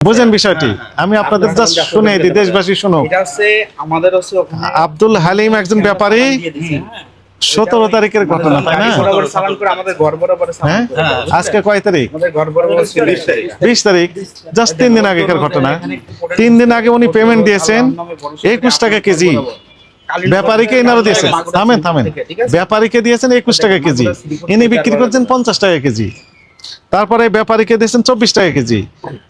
বুঝেন বিষয়টি? আমি আপনাদের জাস্ট শুনে দিই দেশবাসী শুনো আমাদের আব্দুল হালিম একজন ব্যাপারী। হ্যাঁ। সতেরো তারিখের ঘটনা তাই না? চালান হ্যাঁ? আজকে কয় তারিখ? বিশ তারিখ। জাস্ট তিন দিন আগেকার ঘটনা। তিন দিন আগে উনি পেমেন্ট দিয়েছেন। একুশ টাকা কেজি। ব্যাপারীকে এনারা দিয়েছেন। থামেন থামেন। ব্যাপারীকে দিয়েছেন একুশ টাকা কেজি। ইনি বিক্রি করছেন পঞ্চাশ টাকা কেজি। তারপরে ব্যাপারীকে দিয়েছেন চব্বিশ টাকা কেজি,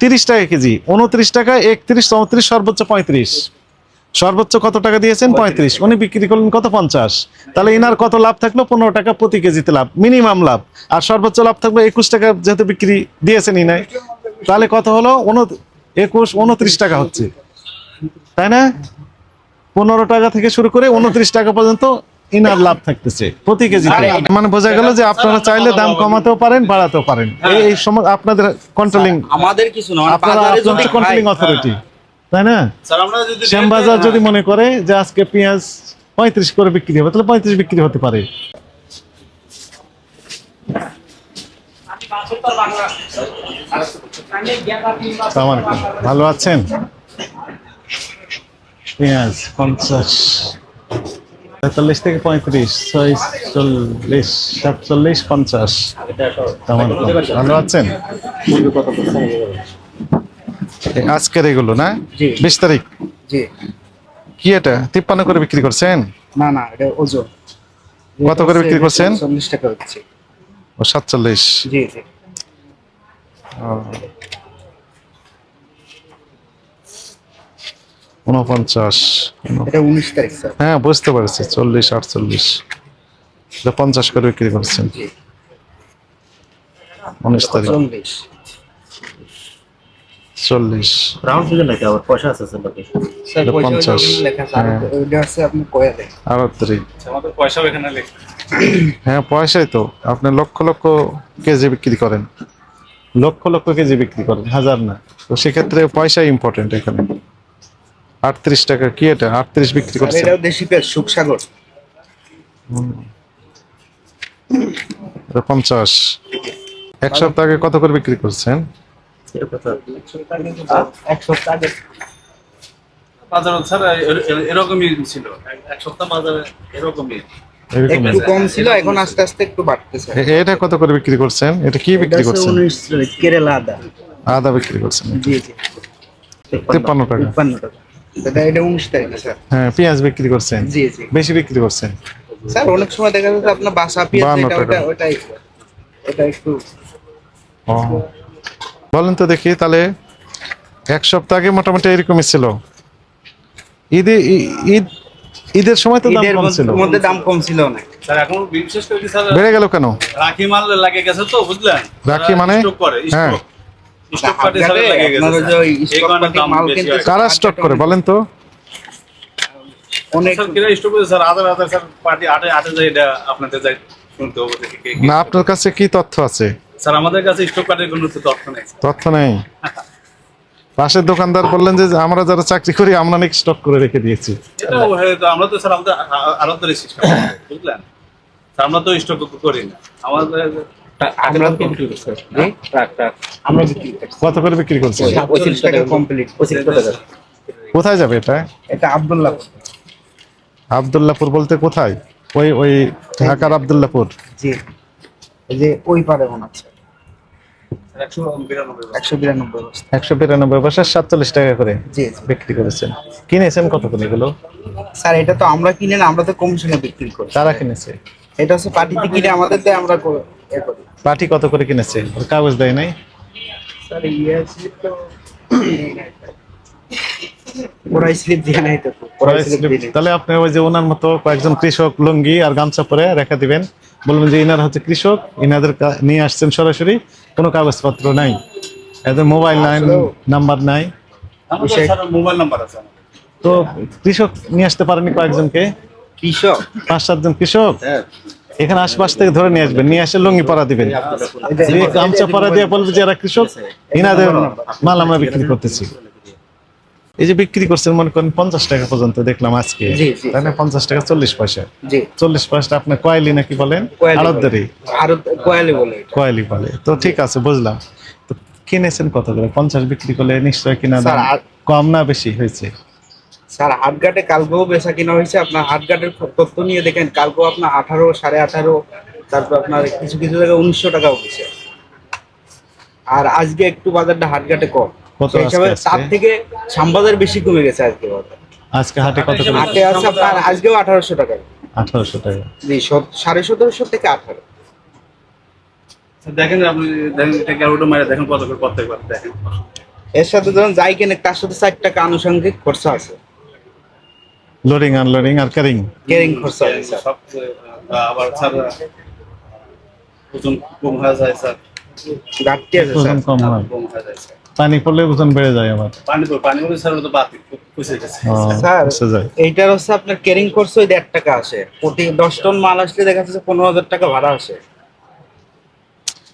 তিরিশ টাকা কেজি, উনত্রিশ টাকা, একত্রিশ, চৌত্রিশ, সর্বোচ্চ পঁয়ত্রিশ। সর্বোচ্চ কত টাকা দিয়েছেন? পঁয়ত্রিশ। উনি বিক্রি করলেন কত? পঞ্চাশ। তাহলে ইনার কত লাভ থাকল? পনেরো টাকা প্রতি কেজিতে লাভ, মিনিমাম লাভ। আর সর্বোচ্চ লাভ থাকল একুশ টাকা যেহেতু বিক্রি দিয়েছেন ইনায় তাহলে কত হলো? একুশ, উনত্রিশ টাকা হচ্ছে। তাই না? পনেরো টাকা থেকে শুরু করে উনত্রিশ টাকা পর্যন্ত ইনার লাভ থাকতেছে প্রতি কেজিতে মানে বোঝা গেল যে আপনারা চাইলে দাম কমাতেও পারেন বাড়াতেও পারেন। এই- এই সময় আপনাদের কন্ট্রোলিং আমাদের কিছু না মানে আপনারা বাজারে কন্ট্রোলিং অথরিটি তাই না? স্যার আমরা যদি শ্যামবাজার যদি মনে করে যে আজকে পেঁয়াজ পঁয়ত্রিশ করে বিক্রি হবে তাহলে পঁয়ত্রিশ বিক্রি হতে পারে। ভালো আছেন? পেঁয়াজ পঞ্চাশ। পঁয়তাল্লিশ থেকে পঁয়ত্রিশ ছয়চল্লিশ সাতচল্লিশ পঞ্চাশ। ভালো আছেন? আজকের এগুলো না? বিশ তারিখ? কি এটা? তিপ্পান্ন করে বিক্রি করছেন? না না এটা ওজন। কত করে বিক্রি করছেন? চল্লিশ টাকা হচ্ছে। ও সাতচল্লিশ। জি জি। উনপঞ্চাশ হ্যাঁ বুঝতে পারছি চল্লিশ আটচল্লিশ। এটা পঞ্চাশ করে বিক্রি করছেন। উনিশ তারিখ। চল্লিশ। চল্লিশ। রাউন্ড ফিগার নাকি? আবার পয়সা আছে স্যার বাকি। স্যার এটা পয়সা ওই 50 জন্য লেখা আছে আর হ্যাঁ। পয়সাও এখানে লেখা। হ্যাঁ পয়সাই তো। আপনি লক্ষ লক্ষ কেজি বিক্রি করেন। লক্ষ লক্ষ কেজি বিক্রি করেন হাজার না। তো সেক্ষেত্রে পয়সা ইম্পর্টেন্ট এখানে। আটত্রিশ টাকা কি এটা? আটত্রিশ বিক্রি আর করছেন। এটাও দেশি পেঁয়াজ সুখসাগর। এটা পঞ্চাশ। এক সপ্তাহ আগে কত করে বিক্রি করছেন? এর এক সপ্তাহ আগে। বাজার স্যার এ- এ- এরকমই ছিল। এক- এক সপ্তাহ বাজারে এরকমই। একটু কম ছিল এখন আস্তে আস্তে একটু বাড়তেছে। এটা কত করে বিক্রি করছেন? এটা কি বিক্রি করছেন? কেরালা আদা। আদা বিক্রি করছেন। জি টাকা। এটা এটা উনিশ তারিখে স্যার। হ্যাঁ পেঁয়াজ বিক্রি করছেন? জি জি। বেশি বিক্রি করছেন? স্যার অনেক সময় দেখা যাচ্ছে আপনার বাসা পেঁয়াজ এটা ওটা ওটাই এটা একটু বলেন তো দেখি তাহলে এক সপ্তাহ আগে মোটামুটি এরকমই ছিল। ঈদে ঈদ ঈদের সময় তো দাম কম ছিল। মধ্যে দাম কম ছিল না। স্যার এখন বিশেষ করে স্যার। বেড়ে গেল কেন? রাখি মাল লাগে গেছে তো বুঝলেন? রাখি মানে? স্টক করে হ্যাঁ। কারা স্টক করে বলেন তো? অনেক স্যার কিরা স্টক করে? Sir other other sir party আটে আটে যায় এটা আপনাদের যাই শুনতে হবে দেখি কে কি- না আপনার কাছে কি তথ্য আছে? স্যার আমাদের কাছে স্টক কোনো তথ্য নেই। তথ্য নেই? পাশের দোকানদার বললেন যে আমরা যারা চাকরি করি আমরা নাকি স্টক করে রেখে দিয়েছি। আমরা তো স্যার আমাদের আলাদা সিস্টেম বুঝলেন? আমরা তো স্টক করি না। আমাদের আমরা করছি। কত করে বিক্রি টাকা কোথায় যাবে এটা? এটা আবদুল্লাপুর। বলতে কোথায়? ওই ওই ঢাকার আবদুল্লাপুর। জি। যে ওই পারে মনে আছে একশো বিরানব্বই বছর সাতচল্লিশ টাকা করে বিক্রি করেছেন। কিনেছেন কত করে এগুলো? স্যার এটা তো আমরা কিনে না আমরা তো কমিশনে বিক্রি করি। তারা কিনেছে? এটা হচ্ছে পার্টিতে কিনে আমাদের দেয় আমরা পার্টি কত করে কিনেছে? ওর কাগজ দেয় নাই? স্যার ইয়ে। তাহলে আপনি ওই যে ওনার মতো কয়েকজন কৃষক লুঙ্গি আর গামছা পরে রেখা দিবেন। বলবেন যে ইনার হচ্ছে কৃষক ইনাদের নিয়ে আসছেন সরাসরি কোনো কাগজপত্র নাই। এদের মোবাইল নাই নাম্বার নাই। মোবাইল নাম্বার আছে তো কৃষক নিয়ে আসতে পারেনি কয়েকজনকে? কৃষক? পাঁচ সাতজন কৃষক? এখানে আশপাশ থেকে ধরে নিয়ে আসবেন নিয়ে এসে লুঙ্গি পরা দিবেন। গামছা পরা দিয়ে বলবে যে এরা কৃষক ইনাদের মাল আমরা বিক্রি করতেছি। এই যে বিক্রি করছেন মনে করেন পঞ্চাশ টাকা পর্যন্ত দেখলাম আজকে। তাই না? পঞ্চাশ টাকা চল্লিশ পয়সা। চল্লিশ পয়সা আপনার কয়েলি নাকি বলেন? কোয়ালি আড়তদারি। বলে কয়েলি বলে। তো ঠিক আছে বুঝলাম। তো কিনেছেন কত করে? পঞ্চাশ বিক্রি করলে নিশ্চয় কিনা কম না বেশি হয়েছে? স্যার হাটঘাটে কালকেও বেচা কিনা হয়েছে। আপনার হাটঘাটের তথ্য নিয়ে দেখেন কালকেও আপনার আঠারো সাড়ে আঠারো তারপর আপনার কিছু কিছু জায়গায় উনিশশো টাকা উঠেছে। আর আজকে একটু বাজারটা হাটঘাটে কম। কত সেই হিসাবে তার থেকে শ্যামবাজার বেশি কমে গেছে আজকে বাজার। আজকে হাটে কত হাটে আছে আপনার আজকেও আঠারোশো টাকা। আঠারোশো টাকা। জি সাড়ে সতেরোশো থেকে আঠারো। দেখেন আপনি দেখেন এটা ক্যালকুলেটর মারে দেখেন কত করে প্রত্যেকবার দেখেন। এর সাথে যখন যাই কেনে তার সাথে ষাট টাকা আনুষঙ্গিক খরচা আছে। লোডিং আনলোডিং আর ক্যারিং কেরিং খরচা স্যার সব আবার স্যার ওজন কম হয়ে যায় স্যার ঘাটতি আছে ওজন স্যার কম হয়। কম হয়ে যায় স্যার পানি পড়লে ওজন বেড়ে যায় আবার। পানি তো পানি হলে স্যার তো বাতি পুষে গেছে ও, স্যার এইটার হচ্ছে আপনার কেরিং খরচ ওই দেড় টাকা আসে। প্রতি দশ টন মাল আসলে দেখা যাচ্ছে পনেরো হাজার টাকা ভাড়া আসে।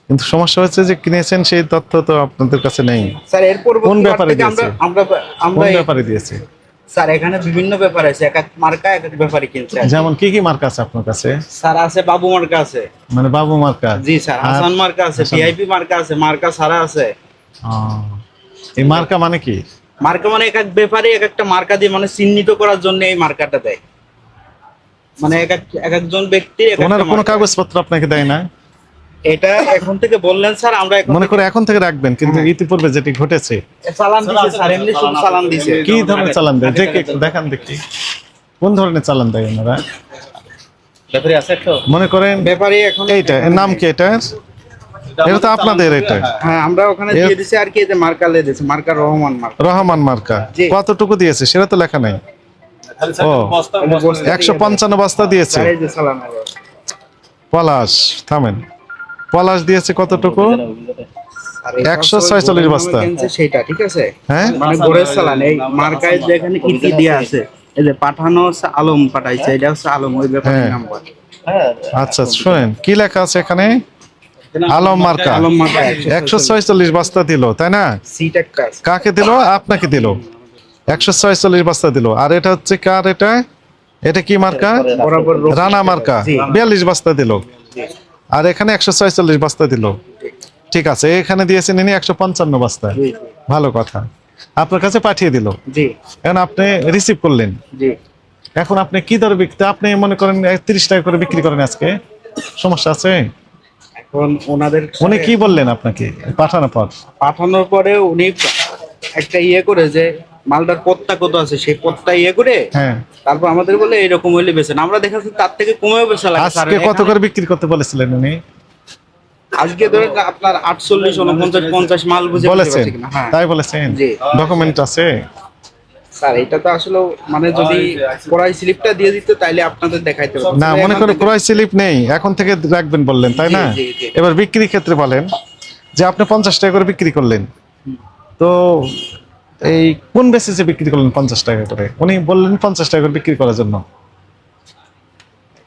কিন্তু সমস্যা হচ্ছে যে কিনেছেন সেই তথ্য তো আপনাদের কাছে নেই। স্যার এর পরবর্তী কোন ব্যাপারে আমরা দিয়েছে? আমরা আমরা কোন এই- ব্যাপারে দিয়েছে? স্যার এখানে বিভিন্ন ব্যাপার আছে এক এক মার্কা এক এক ব্যাপারে কিনছে যেমন কি কি মার্কা আছে আপনার কাছে? স্যার আছে বাবু মার্কা আছে। মানে বাবু মার্কা? জি স্যার হাসান মার্কা আছে। ভিআইপি মার্কা আছে মার্কা সারা আছে। এই মার্কা মানে কি? মার্কা মানে এক এক ব্যাপারে এক একটা মার্কা দিয়ে মানে চিহ্নিত করার জন্য এই মার্কাটা দেয়। মানে এক এক এক একজন ব্যক্তি ওনার কোনো। কাগজপত্র আপনাকে দেয় না? এটা এখন থেকে বললেন স্যার আমরা মনে করে এখন থেকে রাখবেন কিন্তু হ্যাঁ। ইতিপূর্বে যেটি ঘটেছে। চালান দিছে স্যার এমনি শুধু চালান দিছে কি ধরনের চালান দেয়? কে- দেখান। দেখি। কোন ধরনের চালান দেয় ওনারা? মনে করেন ব্যাপারে এখন এইটা এর নাম কি এটা? এটা তো আপনাদের এটা। হ্যাঁ আমরা ওখানে দিয়ে দিছি আর কি এই যে মার্কা লে দিছে মার্কা রহমান মার্কা। রহমান মার্কা। কতটুকু দিয়েছে সেটা তো লেখা নাই। ও। একশো পঞ্চান্ন বস্তা দিয়েছে। স্যার এই যে চালান হলো। পলাশ থামেন। পলাশ দিয়েছে কতটুকু? আর এই 146 বস্তা। সেটা ঠিক আছে? হ্যাঁ? মানে এই মার্কায় যেখানে ইতি দেয়া আছে এই যে পাঠানো হচ্ছে আলম পাঠাইছে এটা হচ্ছে আলম ওই ব্যাপারে হ্যাঁ। নাম্বার। আচ্ছা শুনেন কি লেখা আছে এখানে? আলম মার্কা। আলম মার্কা একশো ছয়চল্লিশ বস্তা দিল তাই না? কাকে দিল? আপনাকে দিল। একশো ছয়চল্লিশ বস্তা দিল। আর এটা হচ্ছে কার এটা? এটা কি মার্কা? রানা মার্কা। বিয়াল্লিশ বস্তা দিল। আর এখানে একশো ছয়চল্লিশ বস্তা দিল। ঠিক আছে এখানে দিয়েছেন ইনি একশো পঞ্চান্ন বস্তা ভালো কথা। আপনার কাছে পাঠিয়ে দিল। এখন আপনি রিসিভ করলেন। এখন আপনি কি দরে বিক্রি আপনি মনে করেন তিরিশ টাকা করে বিক্রি করেন আজকে? সমস্যা আছে? এখন ওনাদের উনি কি বললেন আপনাকে? পাঠানোর পর। পাঠানোর পরে উনি একটা ইয়ে করে যে মালটার পত্তা কত আছে? সেই পত্তা ইয়ে করে হ্যাঁ। তারপর আমাদের বলে এরকম হইলে বেছেন আমরা দেখাচ্ছি তার থেকে কমেও বেচা লাগে। আজকে কত করে বিক্রি করতে বলেছিলেন উনি? আজকে ধরেন আপনার আটচল্লিশ উনপঞ্চাশ পঞ্চাশ মাল বুঝে বলেছেন। হ্যাঁ। তাই বলেছেন? জি। ডকুমেন্ট আছে? স্যার এটা তো আসলে মানে যদি পড়াই স্লিপটা দিয়ে দিত তাইলে আপনাদের দেখাইতে পারতাম। না মনে করেন ক্রয় স্লিপ নেই। এখন থেকে রাখবেন বললেন তাই না। এবার বিক্রি ক্ষেত্রে বলেন যে আপনি পঞ্চাশ টাকা করে বিক্রি করলেন। তো এই কোন বেসিসে বিক্রি করলেন পঞ্চাশ টাকা করে? উনি বললেন পঞ্চাশ টাকা করে বিক্রি করার জন্য।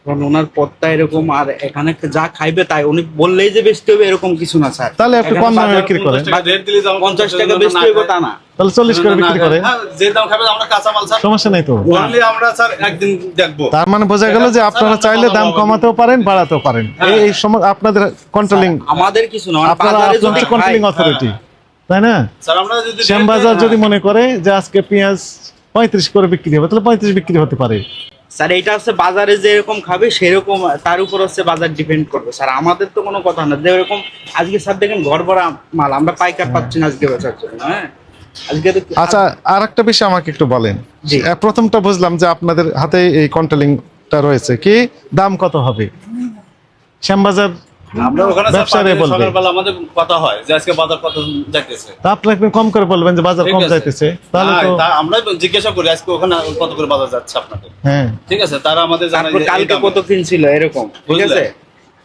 কারণ ওনার পত্তা এরকম আর এখানে যা খাইবে তাই উনি বললেই যে বেচতে হবে এরকম কিছু না স্যার। তাহলে আপনি কম দামে বাজার বিক্রি করেন। টাকা রেট দিলে যেমন পঞ্চাশ টাকা বেচতে হবে তা না। তাহলে চল্লিশ করে বিক্রি করেন। হ্যাঁ, যে দাম খাবে আমরা কাঁচা মাল স্যার সমস্যা নেই তো। অনলি আমরা স্যার একদিন দেখব। তার মানে বোঝা গেল যে আপনারা চাইলে দাম কমাতেও পারেন বাড়াতেও পারেন। এই এই সময় আপনাদের কন্ট্রোলিং আমাদের কিছু না মানে আপনারা কন্ট্রোলিং অথরিটি তাই না? স্যার আমরা যদি শ্যামবাজার যদি মনে করে যে আজকে পেঁয়াজ পঁয়ত্রিশ করে বিক্রি হবে তাহলে পঁয়ত্রিশ বিক্রি হতে পারে। স্যার এটা হচ্ছে বাজারে যেরকম খাবে সেরকম তার উপর হচ্ছে বাজার ডিপেন্ড করবে। স্যার আমাদের তো কোনো কথা না যেরকম আজকে স্যার দেখেন ঘর ভরা মাল আমরা পাইকার পাচ্ছি না আজকে বেচার জন্য হ্যাঁ? আজকে তো আচ্ছা আর একটা বিষয় আমাকে একটু বলেন। প্রথমটা বুঝলাম যে আপনাদের হাতে এই কন্ট্রোলিংটা রয়েছে কি দাম কত হবে? শ্যামবাজার আমরা ওখানে স্যার ব্যবসায়ীরা সকালবেলা আমাদের কথা হয় যে আজকে বাজার কত যাইতেছে। তা আপনি একটু কম করে বলবেন যে বাজার কম যাইতেছে। তাহলে হ্যাঁ, তো আমরা জিজ্ঞাসা করি আজকে ওখানে কত করে বাজার যাচ্ছে আপনাদের? হ্যাঁ। ঠিক আছে তারা আমাদের জানায় তারপর যে এই কালকে কত কিনছিল এরকম। ঠিক আছে?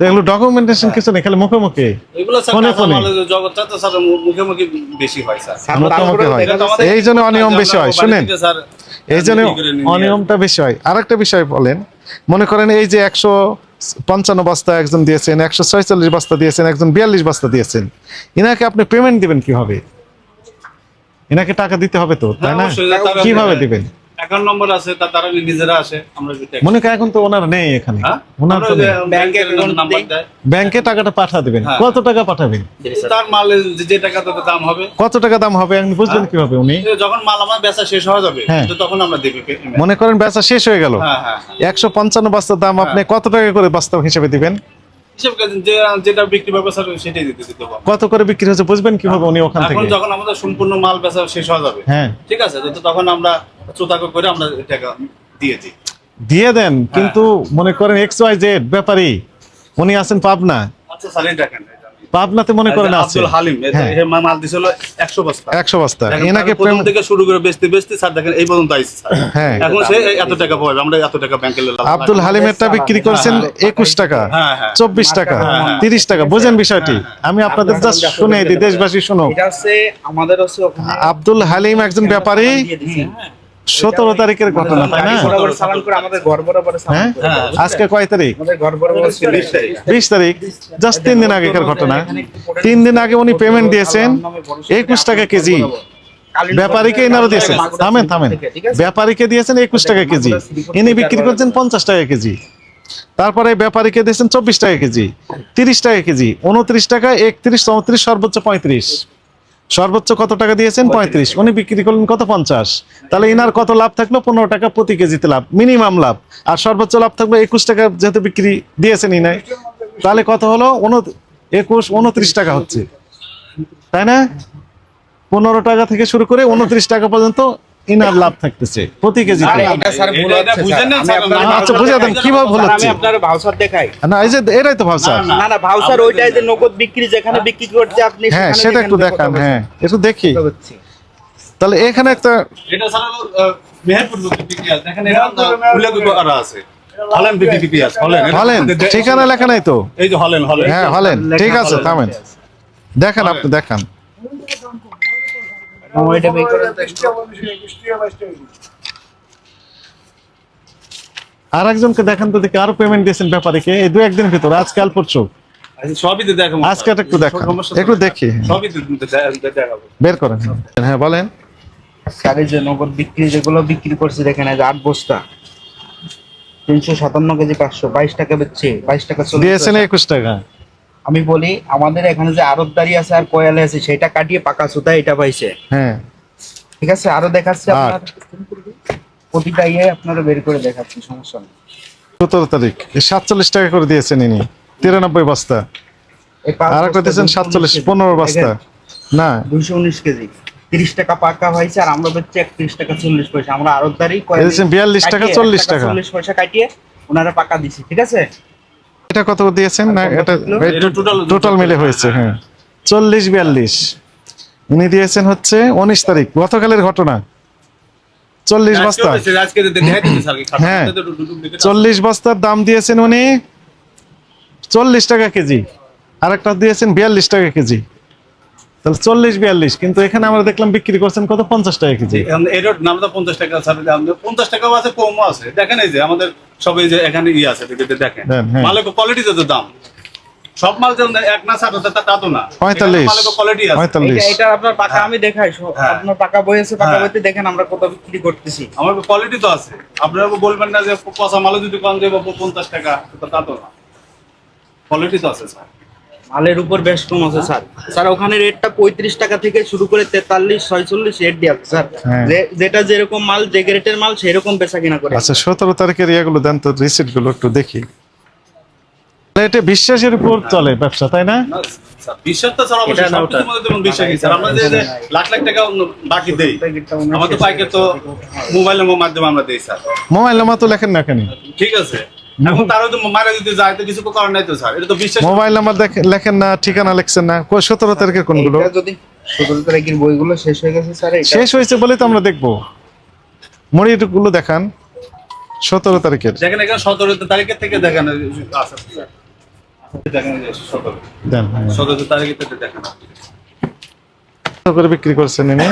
এগুলো ডকুমেন্টেশন কিছু নেই খালি মুখে মুখে এগুলো স্যার ফোনে ফোনে। জগৎটা তো স্যার মুখে মুখে বেশি হয় স্যার। স্যার, মুখে হয়। এই জন্য অনিয়ম বেশি হয় শুনেন। এই জন্য অনিয়মটা বেশি হয়। আরেকটা বিষয় বলেন মনে করেন এই যে একশো পঞ্চান্ন বস্তা একজন দিয়েছেন একশো ছয়চল্লিশ বস্তা দিয়েছেন একজন বিয়াল্লিশ বস্তা দিয়েছেন। এনাকে আপনি পেমেন্ট দিবেন কীভাবে? এনাকে টাকা দিতে হবে তো তাই না? কীভাবে দিবেন? অ্যাকাউন্ট নম্বর আছে তা তারা নিজেরা আসে আমরা মনে করেন এখন তো ওনার নেই এখানে। হ্যাঁ? ওনার তো। ব্যাংকে নাম্বার দেয়। ব্যাংকে টাকাটা পাঠা দিবেন। হ্যাঁ। কত টাকা পাঠাবেন? তার যে- টাকা দাম হবে। কত টাকা দাম হবে আপনি বুঝবেন কীভাবে উনি? যখন মাল আমার বেচা শেষ হয়ে যাবে হ্যাঁ। তো তখন আমরা দেবে মনে করেন বেচা শেষ হয়ে গেল। হ্যাঁ হ্যাঁ হ্যাঁ। একশো পঞ্চান্ন বস্তার দাম আপনি কত টাকা করে বস্তা হিসেবে দিবেন? হিসেব যেটা বিক্রি সেটাই দিতে দিতে কত করে বিক্রি হচ্ছে বুঝবেন কীভাবে উনি ওখান থেকে? যখন আমাদের সম্পূর্ণ মাল বেচা শেষ হয়ে যাবে হ্যাঁ। ঠিক আছে? তো তখন আমরা করে আমরা টাকা দিয়ে দিই। দিয়ে দেন কিন্তু মনে করেন এক্স ওয়াই জেড ব্যাপারী উনি আছেন পাবনা। আচ্ছা স্যার এটা আমি- পাবনাতে মনে করেন আছে। আব্দুল হালিম হ্যাঁ। মাল দিছিল একশো বস্তা। একশো বস্তা। এনাকে প্রেম- থেকে শুরু করে বেচতে বেচতে স্যার দেখেন এই পর্যন্ত স্যার। হ্যাঁ। এখন সে এত টাকা পাবে আমরা এত টাকা ব্যাংকে আব্দুল হালিমেরটা বিক্রি করছেন একুশ টাকা হ্যাঁ, হ্যাঁ। চব্বিশ টাকা হ্যাঁ। তিরিশ টাকা। বুঝেন বিষয়টি? আমি আপনাদের জাস্ট শুনে দিই দেশবাসী শুনো এটা হচ্ছে আমাদের ওখানে আব্দুল হালিম একজন ব্যাপারী। সতেরো তারিখের ঘটনা তাই না? হ্যাঁ? হ্যাঁ। আজকে কয় তারিখ। বিশ তারিখ। জাস্ট তিন দিন আগেকার ঘটনা। তিন দিন আগে উনি পেমেন্ট দিয়েছেন একুশ টাকা কেজি। ব্যাপারীকে এনারা দিয়েছেন। থামেন থামেন। ব্যাপারীকে দিয়েছেন একুশ টাকা কেজি। ইনি বিক্রি করছেন পঞ্চাশ টাকা কেজি। তারপরে ব্যাপারীকে দিয়েছেন চব্বিশ টাকা কেজি তিরিশ টাকা কেজি উনত্রিশ টাকা একত্রিশ চৌত্রিশ সর্বোচ্চ পঁয়ত্রিশ। সর্বোচ্চ কত টাকা দিয়েছেন? পঁয়ত্রিশ উনি বিক্রি করলেন কত? পঞ্চাশ। তাহলে এনার কত লাভ থাকল? পনেরো টাকা প্রতি কেজিতে লাভ। মিনিমাম লাভ। আর সর্বোচ্চ লাভ থাকল একুশ টাকা যেহেতু বিক্রি দিয়েছেন ইনাই তাহলে কত হলো? একুশ উনত্রিশ টাকা হচ্ছে। তাই না? পনেরো টাকা থেকে শুরু করে উনত্রিশ টাকা পর্যন্ত ইনার লাভ থাকতেছে প্রতি আপনার আচ্ছা, ভাউচার বুঝিয়ে দেন, কীভাবে ভুল হচ্ছে? আপনার ভাউচার দেখাই। না এই যে এটাই তো ভাবছা না না ভাউচার ওইটাই যে নগদ বিক্রি যেখানে বিক্রি করছে আপনি হ্যাঁ সেটা একটু দেখান হ্যাঁ একটু দেখি। তাহলে এখানে একটা এটা মেহেরপুর বিক্রি আছে। এটা উল্লেখ করা আছে। হলেন হলেন। হলেন ঠিকানা লেখা নাই তো। এই যে হলেন হলেন। হ্যাঁ হলেন ঠিক আছে থামেন। দেখান আপনি দেখান। ওইটা বের করেন তো একটু। আর একজনকে দেখান তো দেখি আরও পেমেন্ট দিয়েছেন ব্যাপারীকে এই দু একদিন ভিতর আজকে কাল পরশু। আচ্ছা, সবই তো আজকে একটু একটু। দেখি। সবই তো দেখাবো। বের করেন। হ্যাঁ বলেন। যে নগদ বিক্রি যেগুলো বিক্রি করছে দেখেন এই যে আট বস্তা। তিনশো সাতান্ন কেজি পাঁচশো বাইশ টাকা বেচছে বাইশ টাকা দিয়েছেন। একুশ টাকা। আমি বলি আমাদের এখানে যে আরতদারি আছে আর কয়ালে আছে সেটা কাটিয়ে পাকা সুতা এটা পাইছে। হ্যাঁ। ঠিক আছে? আরও দেখাচ্ছে আপনার প্রতিটা ইয়ে আপনারা বের করে দেখাচ্ছি সমস্যা নেই। সতেরো তারিখ। সাতচল্লিশ টাকা করে দিয়েছেন ইনি। তিরানব্বই বস্তা। আর একটা দিয়েছেন সাতচল্লিশ পনেরো বস্তা। না। দুইশো উনিশ কেজি। তিরিশ টাকা পাকা হয়েছে আর আমরা বেচছি একত্রিশ টাকা চল্লিশ পয়সা। আমরা আরতদারি এদিকে 42 টাকা, 40 টাকা। চল্লিশ পয়সা কাটিয়ে ওনারা পাকা দিছি ঠিক আছে? এটা কত দিয়েছেন? না এটা টোটাল মিলে হয়েছে হ্যাঁ। চল্লিশ বিয়াল্লিশ। উনি দিয়েছেন হচ্ছে উনিশ তারিখ গতকালের ঘটনা। চল্লিশ বস্তা। হ্যাঁ। চল্লিশ বস্তার দাম দিয়েছেন উনি চল্লিশ টাকা কেজি। আর একটা দিয়েছেন বিয়াল্লিশ টাকা কেজি। তাহলে চল্লিশ বিয়াল্লিশ কিন্তু এখানে আমরা দেখলাম বিক্রি করছেন কত? পঞ্চাশ টাকা কেজি। এটার নামটা পঞ্চাশ টাকা পঞ্চাশ টাকাও আছে কমও আছে। দেখেন এই যে আমাদের সব এই যে এখানে ইয়ে আছে দেখেন। হ্যাঁ। মালের কোয়ালিটিতে তো দাম। সব মাল যেমন এক না তা তা তো না। পঁয়তাল্লিশ কোয়ালিটি আছে। পঁয়তাল্লিশ। এটা আপনার পাকা আমি দেখাই হ্যাঁ। আপনার পাকা বই আছে পাকা হ্যাঁ। বইতে দেখেন আমরা কত বিক্রি করতেছি। আমার কোয়ালিটি তো আছে। আপনারা বলবেন না যে পচা মালও যদি কম দেবো পঞ্চাশ টাকা তো তা তো না। কোয়ালিটি তো আছে স্যার। মালের উপর বেশ কম আছে স্যার। স্যার ওখানে রেটটা পঁয়ত্রিশ টাকা থেকে শুরু করে তেতাল্লিশ ছয়চল্লিশ রেট দিয়ে আছে স্যার। হ্যাঁ। যেটা যেরকম মাল যে গ্রেটের মাল সেরকম বেচা কিনা করে। আচ্ছা সতেরো তারিখের ইয়েগুলো দেন তো রিসিপ্টগুলো একটু দেখি। এটা বিশ্বাসের উপর চলে ব্যবসা তাই না? বিশ্বাস তো স্যার অবশ্যই এটা না সবকিছুর ওটা। মধ্যে যেমন বিশ্বাস স্যার আমরা যে যে লাখ লাখ টাকা বাকি দেই আমাদের পাইকে তো মোবাইলের মাধ্যমে আমরা দেই স্যার। মোবাইল নাম্বার তো লেখেন না কেন? ঠিক আছে। এখন তারা যদি মারা যদি যায় তো কিছু করার নাই তো স্যার। এটা তো বিশ্বাস মোবাইল নাম্বার লেখেন না ঠিকানা লেখছেন না। সতেরো তারিখের কোনগুলো? যদি সতেরো তারিখের বইগুলো শেষ হয়ে গেছে স্যার শেষ হয়েছে বলে তো আমরা দেখব। মরিগুলো দেখান। সতেরো তারিখের। দেখেন এখানে সতেরো তারিখের থেকে দেখেন সতেরো। হ্যাঁ। তারিখের থেকে দেখেন। বিক্রি করছেন ইনি?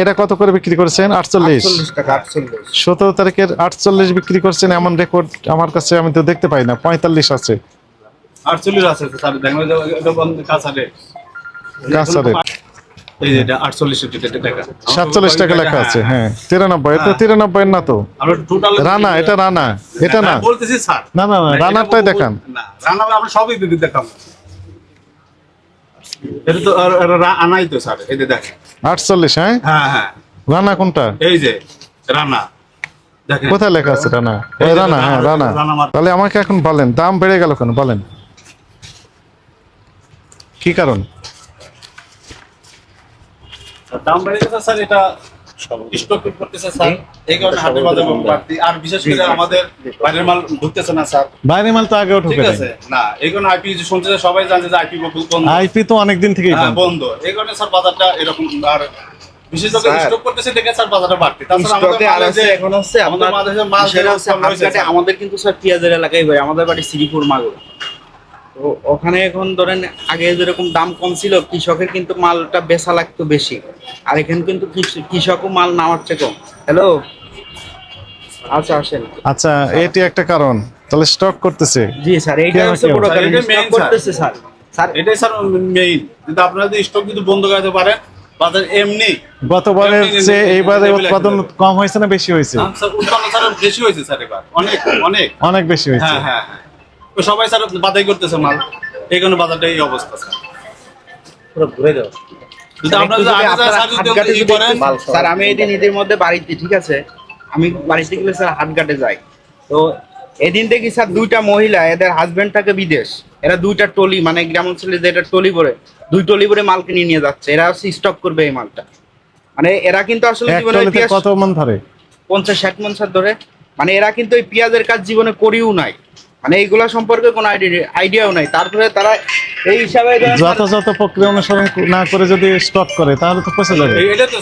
এটা কত করে বিক্রি করছেন? আটচল্লিশ। সতেরো তারিখের আটচল্লিশ বিক্রি করছেন এমন রেকর্ড আমার কাছে আমি তো দেখতে পাই না। পঁয়তাল্লিশ আছে। আটচল্লিশ আছে সাতচল্লিশ টাকা লেখা আছে হ্যাঁ। তিরানব্বই এটা হ্যাঁ। তিরানব্বই না তো? রানা এটা রানা এটা না। বলতেছি না না রানারটাই দেখান। রানা আমরা সবই দেখাম এটা তো আর- আর রা- আনাই তো স্যার এই দেখেন। আটচল্লিশ হ্যাঁ? হ্যাঁ হ্যাঁ। রানা কোনটা? এই যে রানা। কোথায় লেখা আছে রানা? রানা হ্যাঁ রানা। তাহলে আমাকে এখন বলেন দাম বেড়ে গেল কেন? বলেন। কি কারণ? দাম বেড়ে গেছে স্যার এটা স্টক করতেছে স্যার। এই কারণে হাটের বাজার বাড়তি। আর বিশেষ করে আমাদের বাইরের মাল ঢুকতেছে না স্যার। বাইরে মাল তো আগেও ঠিক আছে? না এই কারণে আইপি শুনছে সবাই জানছে যে আইপি বন্ধ। আইপি তো অনেক দিন থেকেই হ্যাঁ, বন্ধ। এই কারণে স্যার বাজারটা এরকম। আর বিশেষ করে স্টক করতেছে দেখে স্যার বাজারটা বাড়তি। তাছাড়া আমাদের আর আছে যে এখন হচ্ছে আমাদের মাঝে মাল কিন্তু স্যার পেঁয়াজের এলাকায় ভাই আমাদের বাড়ি শ্রীপুর মাগুর। তো ওখানে এখন ধরেন আগে যেরকম দাম কম ছিল কৃষকের কিন্তু মালটা বেচা লাগতো বেশি। আর এখানে কিন্তু কৃষ- কৃষকও মাল নামাচ্ছে কম। হ্যালো আচ্ছা আসেন। আচ্ছা এটি একটা কারণ। তাহলে স্টক করতেছে। জি স্যার এইটা হচ্ছে? বড় কারণ। স্টক করতেছে স্যার। স্যার এটাই স্যার মেইন কিন্তু আপনারা যদি স্টক যদি বন্ধ করতে পারেন বাজার এমনি গতবারের চেয়ে এইবারে উৎপাদন কম হয়েছে না বেশি হয়েছে? স্যার উৎপন্ন স্যার বেশি হয়েছে স্যার এবার। অনেক অনেক। অনেক বেশি হয়েছে। হ্যাঁ হ্যাঁ হ্যাঁ। তো সবাই স্যার বাদাই করতেছে মাল। এই কারণে বাজারটা এই অবস্থা স্যার। পুরো ঘুরে দাও স্যার আমি এদিন ঈদের মধ্যে বাড়িতে ঠিক আছে? আমি বাড়িতে গেলে স্যার হাটঘাটে যাই। তো এদিন দেখি স্যার দুইটা মহিলা এদের হাজবেন্ড থাকে বিদেশ। এরা দুইটা টলি মানে গ্রাম অঞ্চলে যে এটা টলি করে দুই টলি করে মাল কিনে নিয়ে যাচ্ছে। এরা হচ্ছে স্টক করবে এই মালটা। মানে এরা কিন্তু আসলে জীবনে কত মন ধরে? পঞ্চাশ ষাট মন স্যার ধরে। মানে এরা কিন্তু এই পেঁয়াজের কাজ জীবনে করিও নাই। মানে এইগুলা সম্পর্কে কোনো আইডিয়া আইডিয়াও নাই। তারপরে তারা এই হিসাবে যথাযথ প্রক্রিয়া অনুসরণ না করে যদি স্টক করে তাহলে তো পচে যাবে। এটা তো